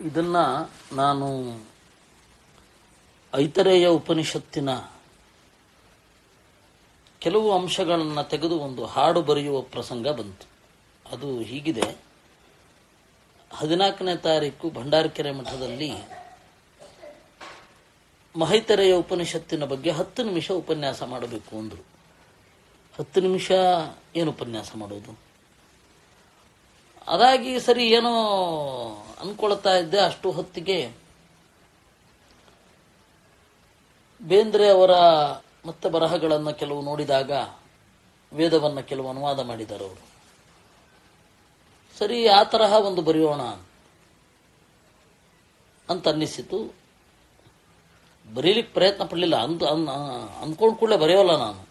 ಇದನ್ನ ನಾನು ಐತರೇಯ ಉಪನಿಷತ್ತಿನ ಕೆಲವು ಅಂಶಗಳನ್ನು ತೆಗೆದು ಒಂದು ಹಾಡು ಬರೆಯುವ ಪ್ರಸಂಗ ಬಂತು. ಅದು ಹೀಗಿದೆ. ಹದಿನಾಲ್ಕನೇ ತಾರೀಕು ಭಂಡಾರಕೆರೆ ಮಠದಲ್ಲಿ ಮಹೈತರೆಯ ಉಪನಿಷತ್ತಿನ ಬಗ್ಗೆ ಹತ್ತು ನಿಮಿಷ ಉಪನ್ಯಾಸ ಮಾಡಬೇಕು ಅಂದರು. ಹತ್ತು ನಿಮಿಷ ಏನು ಉಪನ್ಯಾಸ ಮಾಡೋದು? ಅದಾಗಿ ಸರಿ ಏನೋ ಅನ್ಕೊಳ್ತಾ ಇದ್ದೆ ಅಷ್ಟು ಹೊತ್ತಿಗೆ. ಬೇಂದ್ರೆ ಅವರ ಮತ್ತೆ ಬರಹಗಳನ್ನು ಕೆಲವು ನೋಡಿದಾಗ ವೇದವನ್ನು ಕೆಲವು ಅನುವಾದ ಮಾಡಿದರು ಅವರು. ಸರಿ, ಆ ತರಹ ಒಂದು ಬರೆಯೋಣ ಅಂತ ಅನ್ನಿಸಿತು. ಬರೀಲಿಕ್ಕೆ ಪ್ರಯತ್ನ ಪಡಲಿಲ್ಲ. ಅಂತ ಅಂದ್ಕೊಂಡ್ ಕೂಡಲೇ ಬರೆಯೋಲ್ಲ ನಾನು.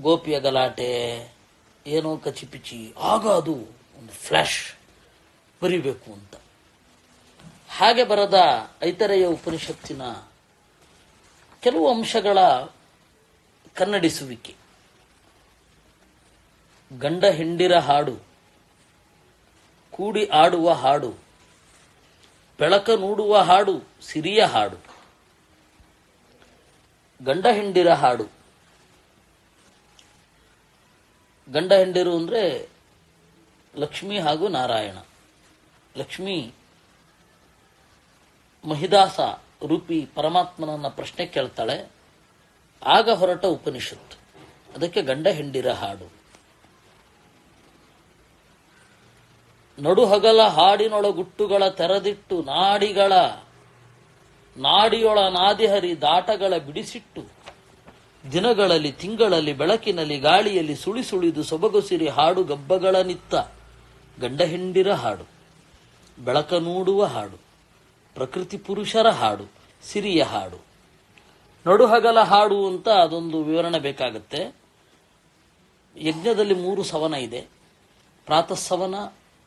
ಗೋಪಿಯ ಗಲಾಟೆ, ಏನೋ ಕಚಿಪಿಚಿ, ಆಗ ಅದು ಒಂದು ಫ್ಲ್ಯಾಶ್ ಬರಿಬೇಕು ಅಂತ. ಹಾಗೆ ಬರದ ಐತರೆಯ ಉಪನಿಷತ್ತಿನ ಕೆಲವು ಅಂಶಗಳ ಕನ್ನಡಿಸುವಿಕೆ. ಗಂಡ ಹೆಂಡಿರ ಹಾಡು, ಕೂಡಿ ಆಡುವ ಹಾಡು, ಬೆಳಕ ನೂಡುವ ಹಾಡು, ಸಿರಿಯ ಹಾಡು. ಗಂಡ ಹೆಂಡಿರ ಹಾಡು. ಗಂಡ ಹೆಂಡಿರು ಅಂದರೆ ಲಕ್ಷ್ಮಿ ಹಾಗೂ ನಾರಾಯಣ. ಲಕ್ಷ್ಮಿ, ಮಹಿದಾಸ ರೂಪಿ ಪರಮಾತ್ಮನನ್ನ ಪ್ರಶ್ನೆ ಕೇಳ್ತಾಳೆ. ಆಗ ಹೊರಟ ಉಪನಿಷತ್ತು. ಅದಕ್ಕೆ ಗಂಡ ಹೆಂಡಿರ ಹಾಡು. ನಡುಹಗಲ ಹಾಡಿನೊಳಗುಟ್ಟುಗಳ ತೆರೆದಿಟ್ಟು ನಾಡಿಗಳ, ನಾಡಿಯೊಳ ನಾದಿಹರಿ ದಾಟಗಳ ಬಿಡಿಸಿಟ್ಟು, ದಿನಗಳಲ್ಲಿ, ತಿಂಗಳಲ್ಲಿ, ಬೆಳಕಿನಲ್ಲಿ, ಗಾಳಿಯಲ್ಲಿ ಸುಳಿ ಸುಳಿದು ಸೊಬಗುಸಿರಿ ಹಾಡು ಗಬ್ಬಗಳ ನಿತ್ತ ಗಂಡ ಹೆಂಡಿರ ಹಾಡು. ಬೆಳಕ ನೋಡುವ ಹಾಡು, ಪ್ರಕೃತಿ ಪುರುಷರ ಹಾಡು, ಸಿರಿಯ ಹಾಡು. ನಡುಹಗಲ ಹಾಡು ಅಂತ ಅದೊಂದು ವಿವರಣೆ ಬೇಕಾಗುತ್ತೆ. ಯಜ್ಞದಲ್ಲಿ ಮೂರು ಸವನ ಇದೆ. ಪ್ರಾತಃ ಸವನ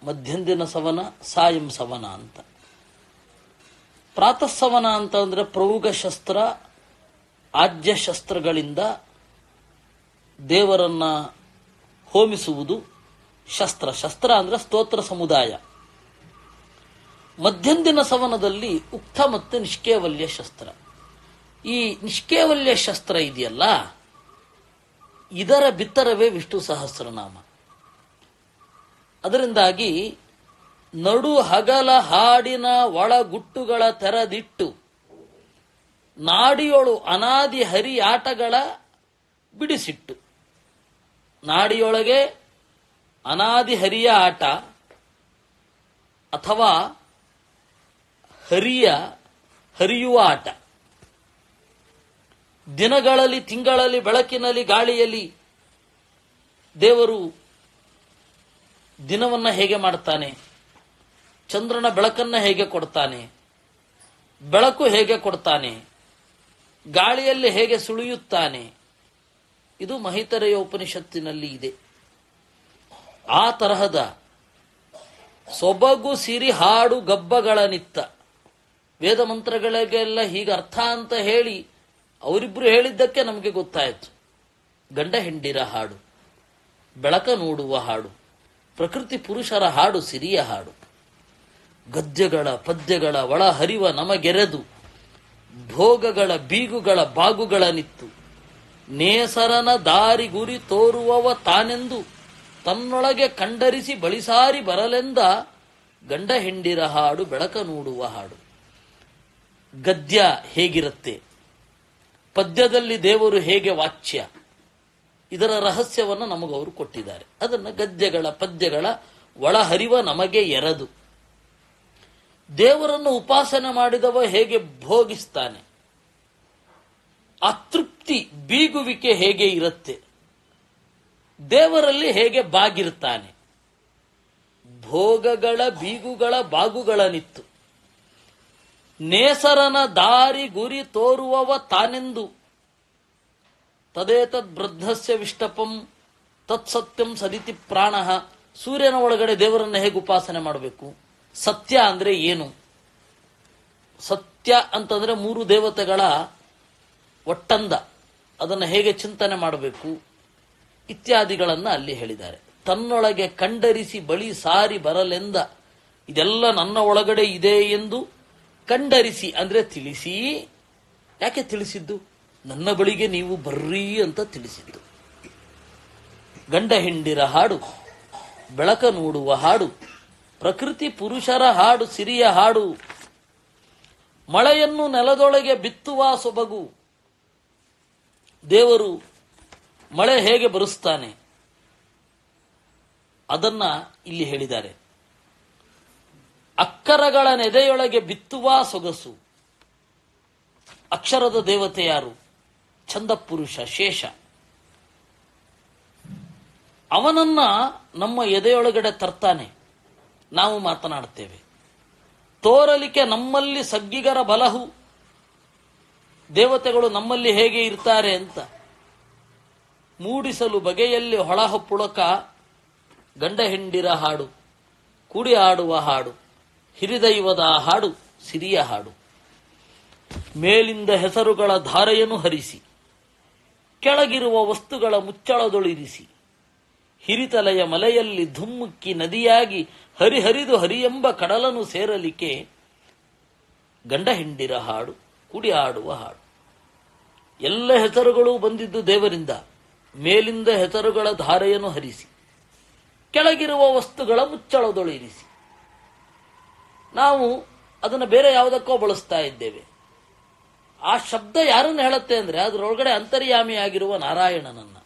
ಮಧ್ಯಂದಿನ ಸವನ, ಸಾಯಂ ಸವನ ಅಂತ. ಪ್ರಾತಃ ಸವನ ಅಂತ ಅಂದರೆ ಆಜ್ಯ ಶಸ್ತ್ರಗಳಿಂದ ದೇವರನ್ನ ಹೋಮಿಸುವುದು ಶಸ್ತ್ರ. ಶಸ್ತ್ರ ಅಂದ್ರೆ ಸ್ತೋತ್ರ ಸಮುದಾಯ. ಮಧ್ಯಂದಿನ ಸವನದಲ್ಲಿ ಉಕ್ತ ಮತ್ತು ನಿಷ್ಕೇವಲ್ಯ ಶಸ್ತ್ರ. ಈ ನಿಷ್ಕೇವಲ್ಯ ಶಸ್ತ್ರ ಇದೆಯಲ್ಲ? ಇದರ ಬಿತ್ತರವೇ ವಿಷ್ಣು ಸಹಸ್ರನಾಮ. ಅದರಿಂದಾಗಿ ನಡು ಹಗಲ ಹಾಡಿನ ಒಳಗುಟ್ಟುಗಳ ತೆರದಿಟ್ಟು ನಾಡಿಯೊಳು ಅನಾದಿ ಹರಿ ಆಟಗಳ ಬಿಡಿಸಿಟ್ಟು. ನಾಡಿಯೊಳಗೆ ಅನಾದಿ ಹರಿಯ ಆಟ ಅಥವಾ ಹರಿಯ, ಹರಿಯುವ ಆಟ. ದಿನಗಳಲ್ಲಿ, ತಿಂಗಳಲ್ಲಿ, ಬೆಳಕಿನಲ್ಲಿ, ಗಾಳಿಯಲ್ಲಿ ದೇವರು ದಿನವನ್ನ ಹೇಗೆ ಮಾಡ್ತಾನೆ? ಚಂದ್ರನ ಬೆಳಕನ್ನ ಹೇಗೆ ಕೊಡ್ತಾನೆ? ಬೆಳಕು ಹೇಗೆ ಕೊಡ್ತಾನೆ? ಗಾಳಿಯಲ್ಲಿ ಹೇಗೆ ಸುಳಿಯುತ್ತಾನೆ? ಇದು ಮಹಿತರೆಯ ಉಪನಿಷತ್ತಿನಲ್ಲಿ ಇದೆ. ಆ ತರಹದ ಸೊಬಗು, ಸಿರಿ, ಹಾಡು, ಗಬ್ಬಗಳ ನಿತ್ತ ವೇದ ಮಂತ್ರಗಳಿಗೆಲ್ಲ ಹೀಗೆ ಅರ್ಥ ಅಂತ ಹೇಳಿ ಅವರಿಬ್ರು ಹೇಳಿದ್ದಕ್ಕೆ ನಮಗೆ ಗೊತ್ತಾಯಿತು. ಗಂಡ ಹೆಂಡಿರ ಹಾಡು, ಬೆಳಕ ನೋಡುವ ಹಾಡು, ಪ್ರಕೃತಿ ಪುರುಷರ ಹಾಡು, ಸಿರಿಯ ಹಾಡು. ಗದ್ಯಗಳ ಪದ್ಯಗಳ ಒಳ ಹರಿವ ನಮಗೆರೆದು, ಭೋಗಗಳ ಬೀಗುಗಳ ಬಾಗುಗಳ ನಿತ್ತು ನೇಸರನ ದಾರಿ ಗುರಿ ತೋರುವವ ತಾನೆಂದು ತನ್ನೊಳಗೆ ಕಂಡರಿಸಿ ಬಳಿಸಾರಿ ಬರಲೆಂದ ಗಂಡ ಹೆಂಡಿರ ಹಾಡು, ಬೆಳಕ ನೋಡುವ ಹಾಡು. ಗದ್ಯ ಹೇಗಿರುತ್ತೆ? ಪದ್ಯದಲ್ಲಿ ದೇವರು ಹೇಗೆ ವಾಚ್ಯ? ಇದರ ರಹಸ್ಯವನ್ನು ನಮಗವರು ಕೊಟ್ಟಿದ್ದಾರೆ. ಅದನ್ನು ಗದ್ಯಗಳ, ಪದ್ಯಗಳ ಒಳಹರಿವ ನಮಗೆ ಎರದು. ದೇವರನ್ನು ಉಪಾಸನೆ ಮಾಡಿದವ ಹೇಗೆ ಭೋಗಿಸ್ತಾನೆ? ಅತೃಪ್ತಿ ಬೀಗುವಿಕೆ ಹೇಗೆ ಇರುತ್ತೆ? ದೇವರಲ್ಲಿ ಹೇಗೆ ಬಾಗಿರ್ತಾನೆ? ಭೋಗಗಳ ಬೀಗುಗಳ ಬಾಗುಗಳ ನಿತ್ತು ನೇಸರನ ದಾರಿ ಗುರಿ ತೋರುವವ ತಾನೆಂದು. ತದೇತದ್ ವೃದ್ಧಸ್ಯ ವಿಷ್ಟಪಂ ತತ್ಸತ್ಯಂ ಸದಿತಿ ಪ್ರಾಣ. ಸೂರ್ಯನ ಒಳಗಡೆ ದೇವರನ್ನ ಹೇಗೆ ಉಪಾಸನೆ ಮಾಡಬೇಕು? ಸತ್ಯ ಅಂದ್ರೆ ಏನು? ಸತ್ಯ ಅಂತಂದ್ರೆ ಮೂರು ದೇವತೆಗಳ ಒಟ್ಟಂದ. ಅದನ್ನು ಹೇಗೆ ಚಿಂತನೆ ಮಾಡಬೇಕು? ಇತ್ಯಾದಿಗಳನ್ನು ಅಲ್ಲಿ ಹೇಳಿದ್ದಾರೆ. ತನ್ನೊಳಗೆ ಕಂಡರಿಸಿ, ಬಳಿ ಸಾರಿ ಬರಲೆಂದ. ಇದೆಲ್ಲ ನನ್ನ ಒಳಗಡೆ ಇದೆ ಎಂದು ಕಂಡರಿಸಿ ಅಂದ್ರೆ ತಿಳಿಸಿ. ಯಾಕೆ ತಿಳಿಸಿದ್ದು? ನನ್ನ ಬಳಿಗೆ ನೀವು ಬರ್ರಿ ಅಂತ ತಿಳಿಸಿದ್ದು. ಗಂಡ ಹೆಂಡಿರ ಹಾಡು, ಬೆಳಕ ನೋಡುವ ಹಾಡು, ಪ್ರಕೃತಿ ಪುರುಷರ ಹಾಡು, ಸಿರಿಯ ಹಾಡು, ಮಳೆಯನ್ನು ನೆಲದೊಳಗೆ ಬಿತ್ತುವ ಸೊಬಗು. ದೇವರು ಮಳೆ ಹೇಗೆ ಬರುಸ್ತಾನೆ? ಅದನ್ನ ಇಲ್ಲಿ ಹೇಳಿದ್ದಾರೆ. ಅಕ್ಕರಗಳ ನೆದೆಯೊಳಗೆ ಬಿತ್ತುವ ಸೊಗಸು. ಅಕ್ಷರದ ದೇವತೆ ಯಾರು? ಛಂದಪುರುಷ, ಶೇಷ. ಅವನನ್ನ ನಮ್ಮ ಎದೆಯೊಳಗಡೆ ತರ್ತಾನೆ. ನಾವು ಮಾತನಾಡ್ತೇವೆ. ತೋರಲಿಕ್ಕೆ ನಮ್ಮಲ್ಲಿ ಸಗ್ಗಿಗರ ಬಲಹು. ದೇವತೆಗಳು ನಮ್ಮಲ್ಲಿ ಹೇಗೆ ಇರ್ತಾರೆ ಅಂತ. ಮೂಡಿಸಲು ಬಗೆಯಲ್ಲಿ ಹೊಳಹ ಪುಳಕ, ಗಂಡ ಹೆಂಡಿರ ಹಾಡು, ಕೂಡಿ ಆಡುವ ಹಾಡು. ಹಿರಿದೈವದ ಹಾಡು, ಸಿರಿಯ ಹಾಡು. ಮೇಲಿಂದ ಹೆಸರುಗಳ ಧಾರೆಯನ್ನು ಹರಿಸಿ, ಕೆಳಗಿರುವ ವಸ್ತುಗಳ ಮುಚ್ಚಳದೊಳಿರಿಸಿ, ಹಿರಿತಲೆಯ ಮಲೆಯಲ್ಲಿ ಧುಮ್ಮುಕ್ಕಿ ನದಿಯಾಗಿ ಹರಿಹರಿದು ಹರಿಯೆಂಬ ಕಡಲನ್ನು ಸೇರಲಿಕ್ಕೆ ಗಂಡ ಹೆಂಡಿರ ಹಾಡು, ಕುಡಿ ಆಡುವ ಹಾಡು. ಎಲ್ಲ ಹೆಸರುಗಳು ಬಂದಿದ್ದು ದೇವರಿಂದ. ಮೇಲಿಂದ ಹೆಸರುಗಳ ಧಾರೆಯನ್ನು ಹರಿಸಿ, ಕೆಳಗಿರುವ ವಸ್ತುಗಳ ಮುಚ್ಚಳದೊಳಿರಿಸಿ ನಾವು ಅದನ್ನು ಬೇರೆ ಯಾವುದಕ್ಕೋ ಬಳಸ್ತಾ ಇದ್ದೇವೆ. ಆ ಶಬ್ದ ಯಾರನ್ನು ಹೇಳುತ್ತೆ ಅಂದರೆ ಅದರೊಳಗಡೆ ಅಂತರ್ಯಾಮಿಯಾಗಿರುವ ನಾರಾಯಣನನ್ನು.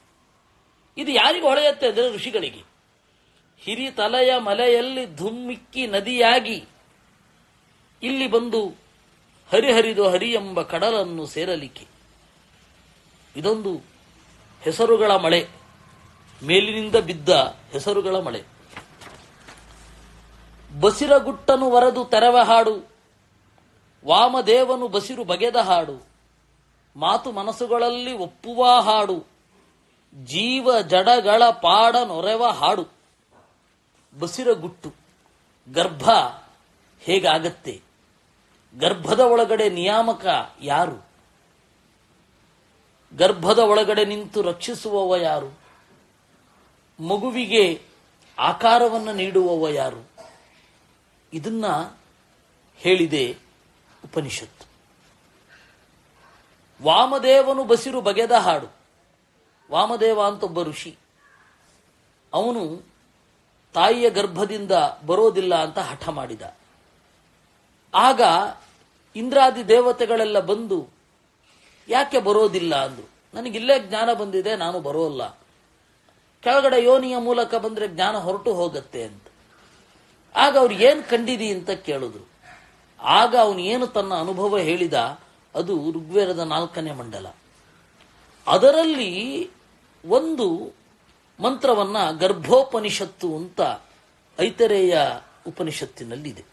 ಇದು ಯಾರಿಗೆ ಹೊಳೆಯುತ್ತೆ ಅಂದರೆ ಋಷಿಗಳಿಗೆ. ಹಿರಿ ತಲೆಯ ಮಲೆಯಲ್ಲಿ ಧುಮ್ಮಿಕ್ಕಿ ನದಿಯಾಗಿ ಇಲ್ಲಿ ಬಂದು ಹರಿಹರಿದು ಹರಿ ಎಂಬ ಕಡಲನ್ನು ಸೇರಲಿಕ್ಕೆ. ಇದೊಂದು ಹೆಸರುಗಳ ಮಳೆ. ಮೇಲಿನಿಂದ ಬಿದ್ದ ಹೆಸರುಗಳ ಮಳೆ. ಬಸಿರಗುಟ್ಟನು ವರದು ತೆರವ ಹಾಡು. ವಾಮದೇವನು ಬಸಿರು ಬಗೆದ ಹಾಡು. ಮಾತು ಮನಸ್ಸುಗಳಲ್ಲಿ ಒಪ್ಪುವ ಹಾಡು. ಜೀವ ಜಡಗಳ ಪಾಡ ನೊರೆವ ಹಾಡು. ಬಸಿರಗುಟ್ಟು, ಗರ್ಭ ಹೇಗಾಗತ್ತೆ? ಗರ್ಭದ ಒಳಗಡೆ ನಿಯಾಮಕ ಯಾರು? ಗರ್ಭದ ಒಳಗಡೆ ನಿಂತು ರಕ್ಷಿಸುವವ ಯಾರು? ಮಗುವಿಗೆ ಆಕಾರವನ್ನು ನೀಡುವವ ಯಾರು? ಇದನ್ನ ಹೇಳಿದೆ ಉಪನಿಷತ್ತು. ವಾಮದೇವನು ಬಸಿರು ಬಗೆದ ಹಾಡು. ವಾಮದೇವ ಅಂತ ಒಬ್ಬ ಋಷಿ. ಅವನು ತಾಯಿಯ ಗರ್ಭದಿಂದ ಬರೋದಿಲ್ಲ ಅಂತ ಹಠ ಮಾಡಿದ. ಆಗ ಇಂದ್ರಾದಿ ದೇವತೆಗಳೆಲ್ಲ ಬಂದು, ಯಾಕೆ ಬರೋದಿಲ್ಲ? ಅಂದ್ರು. ನನಗಿಲ್ಲೇ ಜ್ಞಾನ ಬಂದಿದೆ, ನಾನು ಬರೋಲ್ಲ. ಕೆಳಗಡೆ ಯೋನಿಯ ಮೂಲಕ ಬಂದರೆ ಜ್ಞಾನ ಹೊರಟು ಹೋಗತ್ತೆ ಅಂತ. ಆಗ ಅವ್ರು ಏನ್ ಕಂಡಿರಿ ಅಂತ ಕೇಳಿದ್ರು. ಆಗ ಅವನು ಏನು ತನ್ನ ಅನುಭವ ಹೇಳಿದ, ಅದು ಋಗ್ವೇದದ ನಾಲ್ಕನೇ ಮಂಡಲ. ಅದರಲ್ಲಿ ಒಂದು ಮಂತ್ರವನ್ನ ಗರ್ಭೋಪನಿಷತ್ತು ಅಂತ ಐತರೇಯ ಉಪನಿಷತ್ತಿನಲ್ಲಿದೆ.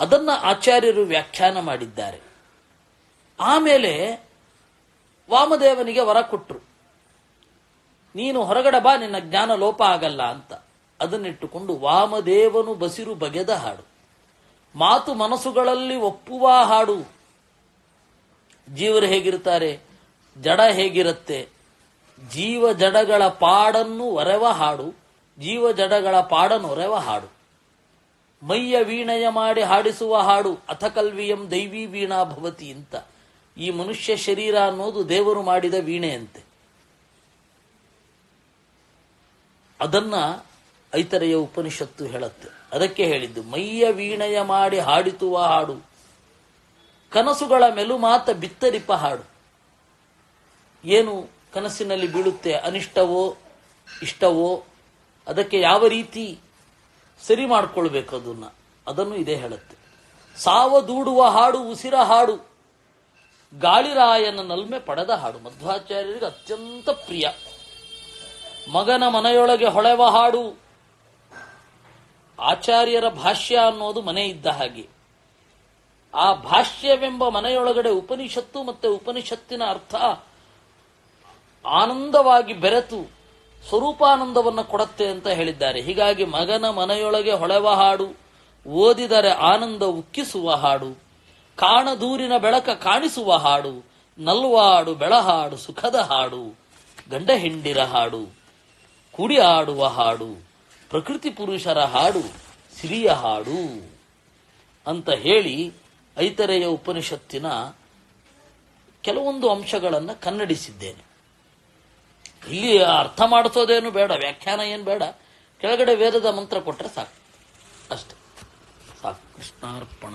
ಅದನ್ನ ಆಚಾರ್ಯರು ವ್ಯಾಖ್ಯಾನ ಮಾಡಿದ್ದಾರೆ. ಆಮೇಲೆ ವಾಮದೇವನಿಗೆ ವರ ಕೊಟ್ಟರು ನೀನು ಹೊರಗಡೆ ಬಾ, ನಿನ್ನ ಜ್ಞಾನ ಲೋಪ ಆಗಲ್ಲ ಅಂತ. ಅದನ್ನಿಟ್ಟುಕೊಂಡು ವಾಮದೇವನು ಬಸಿರು ಬಗೆದ ಹಾಡು. ಮಾತು ಮನಸ್ಸುಗಳಲ್ಲಿ ಒಪ್ಪುವ ಹಾಡು. ಜೀವರು ಹೇಗಿರ್ತಾರೆ ಜಡ ಹೇಗಿರುತ್ತೆ? ಜೀವ ಜಡಗಳ ಪಾಡನ್ನು ಒರೆವ ಹಾಡು. ಜೀವ ಜಡಗಳ ಪಾಡನ್ನು ಒರೆವ ಹಾಡು. ಮೈಯ ವೀಣಯ ಮಾಡಿ ಹಾಡಿಸುವ ಹಾಡು. ಅಥಕಲ್ವಿಯಂ ದೈವಿ ವೀಣಾ ಭವತಿ ಅಂತ. ಈ ಮನುಷ್ಯ ಶರೀರ ಅನ್ನೋದು ದೇವರು ಮಾಡಿದ ವೀಣೆಯಂತೆ. ಅದನ್ನ ಐತರೆಯ ಉಪನಿಷತ್ತು ಹೇಳುತ್ತೆ. ಅದಕ್ಕೆ ಹೇಳಿದ್ದು, ಮೈಯ ವೀಣಯ ಮಾಡಿ ಹಾಡಿತುವ ಹಾಡು. ಕನಸುಗಳ ಮೆಲುಮಾತ ಬಿತ್ತರಿಪ ಹಾಡು. ಏನು ಕನಸಿನಲ್ಲಿ ಬೀಳುತ್ತೆ, ಅನಿಷ್ಟವೋ, ಇಷ್ಟವೋ, ಅದಕ್ಕೆ ಯಾವ ರೀತಿ ಸರಿ ಮಾಡಿಕೊಳ್ಬೇಕು ಅದನ್ನ? ಅದನ್ನು ಇದೇ ಹೇಳುತ್ತೆ. ಸಾವದೂಡುವ ಹಾಡು, ಉಸಿರ ಹಾಡು. ಗಾಳಿರಾಯನ ನಲ್ಮೆ ಪಡೆದ ಹಾಡು. ಮಧ್ವಾಚಾರ್ಯರಿಗೆ ಅತ್ಯಂತ ಪ್ರಿಯ. ಮಗನ ಮನೆಯೊಳಗೆ ಹೊಳೆವ ಹಾಡು. ಆಚಾರ್ಯರ ಭಾಷ್ಯ ಅನ್ನೋದು ಮನೆ ಇದ್ದ ಹಾಗೆ. ಆ ಭಾಷ್ಯವೆಂಬ ಮನೆಯೊಳಗಡೆ ಉಪನಿಷತ್ತು ಮತ್ತೆ ಉಪನಿಷತ್ತಿನ ಅರ್ಥ ಆನಂದವಾಗಿ ಬೆರೆತು ಸ್ವರೂಪಾನಂದವನ್ನು ಕೊಡತ್ತೆ ಅಂತ ಹೇಳಿದ್ದಾರೆ. ಹೀಗಾಗಿ ಮಗನ ಮನೆಯೊಳಗೆ ಹೊಳೆವ ಹಾಡು, ಓದಿದರೆ ಆನಂದ ಉಕ್ಕಿಸುವ ಹಾಡು ಕಾಣದೂರಿನ ಬೆಳಕ ಕಾಣಿಸುವ ಹಾಡು ನಲ್ವಾಡು ಬೆಳಹಾಡು ಸುಖದ ಹಾಡು, ಗಂಡ ಹೆಂಡಿರ ಹಾಡು, ಕುಡಿ ಆಡುವ ಹಾಡು. ಪ್ರಕೃತಿ ಪುರುಷರ ಹಾಡು, ಸಿರಿಯ ಹಾಡು ಅಂತ ಹೇಳಿ ಐತರೆಯ ಉಪನಿಷತ್ತಿನ ಕೆಲವೊಂದು ಅಂಶಗಳನ್ನು ಕನ್ನಡಿಸಿದ್ದೇನೆ. ಇಲ್ಲಿ ಅರ್ಥ ಮಾಡಿಸೋದೇನು ಬೇಡ, ವ್ಯಾಖ್ಯಾನ ಏನು ಬೇಡ. ಕೆಳಗಡೆ ವೇದದ ಮಂತ್ರ ಕೊಟ್ಟರೆ ಸಾಕು. ಅಷ್ಟೆ. ಸಾಕು. ಕೃಷ್ಣಾರ್ಪಣ